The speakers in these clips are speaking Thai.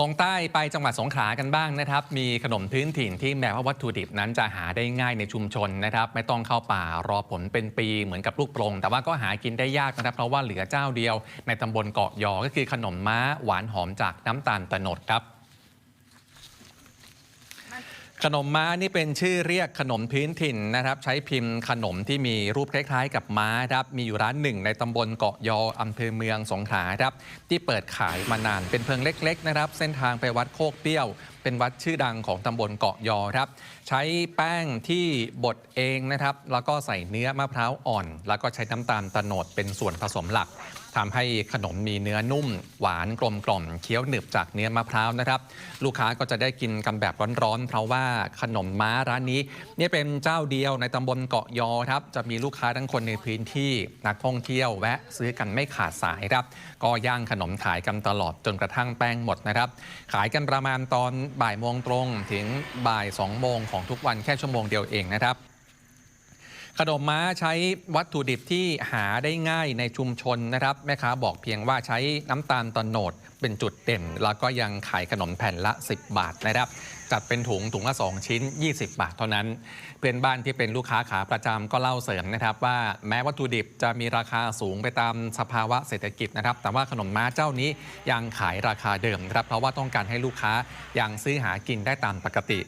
ลงใต้ไปจังหวัดสงขลากันบ้างนะครับ มีขนมพื้นถิ่นที่แม้ว่าวัตถุดิบนั้นจะหาได้ง่ายในชุมชนนะครับ ไม่ต้องเข้าป่ารอผลเป็นปีเหมือนกับลูกปรง แต่ว่าก็หากินได้ยากนะครับ เพราะว่าเหลือเจ้าเดียวในตำบลเกาะยอ ก็คือขนมม้าหวานหอมจากน้ำตาลตะโนดครับ ขนมม้านี่เป็นชื่อเรียกขนมพื้นถิ่นนะครับ ใช้พิมพ์ขนมที่มีรูปคล้ายๆ กับม้าครับมีอยู่ร้านหนึ่งในตำบลเกาะยออำเภอเมืองสงขลาครับที่เปิดขายมานานเป็นเพิงเล็กๆนะครับ เส้นทางไปวัดโคกเปี้ยว เป็นวัดชื่อดังของตำบลเกาะยอครับ ใช้แป้งที่บดเองนะครับ แล้วก็ใส่เนื้อมะพร้าวอ่อน แล้วก็ใช้น้ำตาลตะโนดเป็นส่วนผสมหลักทำให้ขนมมีเนื้อนุ่ม หวานกลมกล่อมเคี้ยวหนึบจากเนื้อมะพร้าวนะครับ ลูกค้าก็จะได้กินกันแบบร้อนๆเพราะว่าขนมม้าร้านนี้เนี่ยเป็นเจ้าเดียวในตำบลเกาะยอครับจะมีลูกค้าทั้งคนในพื้นที่นักท่องเที่ยวแวะซื้อกันไม่ขาดสายครับ ก็ย่างขนมขายกันตลอดจนกระทั่งแป้งหมดนะครับ ขายกันประมาณตอนบ่ายโมงตรงถึงบ่ายสองโมงของทุกวันแค่ชั่วโมงเดียวเองนะครับขนมม้าใช้วัตถุดิบที่หาได้ง่ายในชุมชนนะครับ แม่ค้าบอกเพียงว่าใช้น้ำตาลตะโนดเป็นจุดเด่น แล้วก็ยังขายขนมแผ่นละ 10 บาทนะครับจัดเป็นถุงถุงละ 2 ชิ้น 20 บาทเท่านั้น เพื่อนบ้านที่เป็นลูกค้าขาประจำก็เล่าเสริมนะครับ ว่าแม้วัตถุดิบจะมีราคาสูงไปตามสภาวะเศรษฐกิจนะครับ แต่ว่าขนมม้าเจ้านี้ยังขายราคาเดิมครับ เพราะว่าต้องการให้ลูกค้ายังซื้อหากินได้ตามปกติ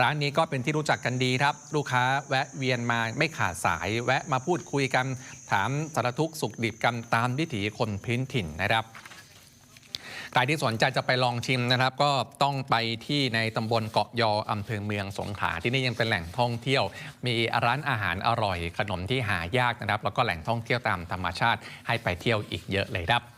ร้านนี้ก็เป็นที่รู้จักกันดีครับ ลูกค้าแวะเวียนมาไม่ขาดสาย แวะมาพูดคุยกันถามสารทุกข์สุขดิบกันตามวิถีคนพื้นถิ่นนะครับ ใครที่สนใจจะไปลองชิมนะครับ ก็ต้องไปที่ในตำบลเกาะยออำเภอเมืองสงขลาที่นี่ยังเป็นแหล่งท่องเที่ยว มีร้านอาหารอร่อย ขนมที่หายากนะครับ แล้วก็แหล่งท่องเที่ยวตามธรรมชาติให้ไปเที่ยวอีกเยอะเลยครับ